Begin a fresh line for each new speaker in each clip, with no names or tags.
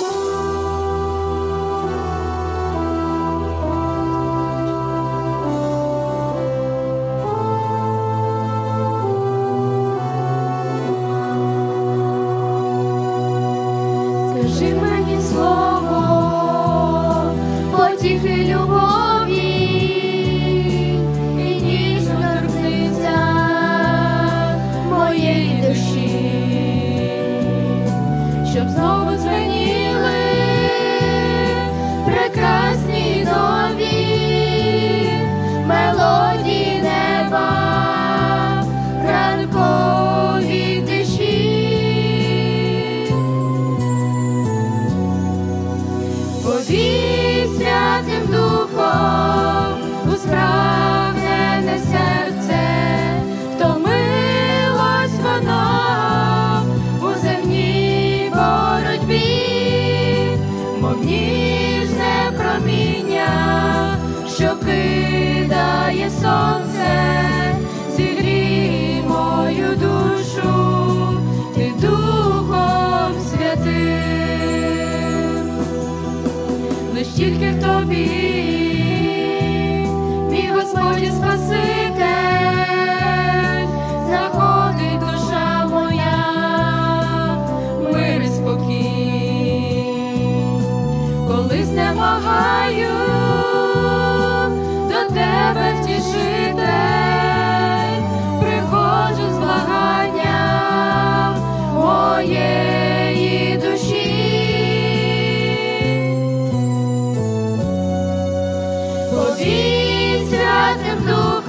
show. Сонце, зігрій мою душу, ти Духом Святим. Лиш тільки в тобі, мій Господь Спаситель, знаходить душа моя, мир і спокій, коли знемагаю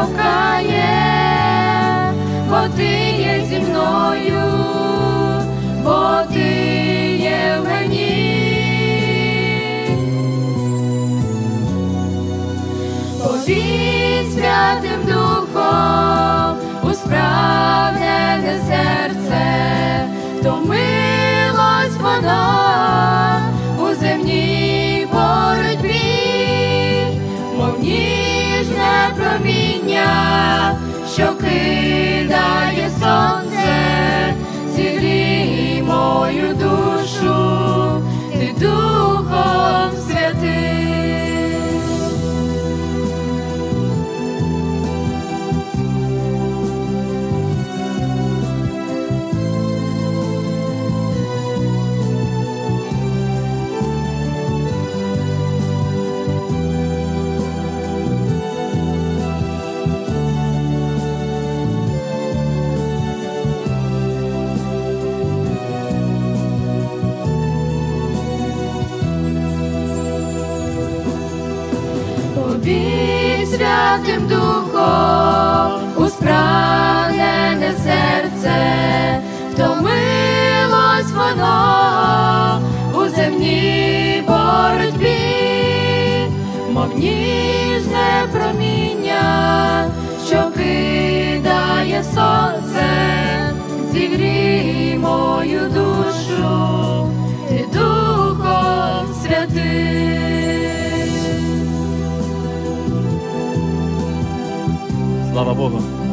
змовкає, бо ти є зі мною, бо ти святим духом у справлене серце, втомилось воно у земній боротьбі, мов ніжне проміння, що кидає сонце, 爸爸
薄荷。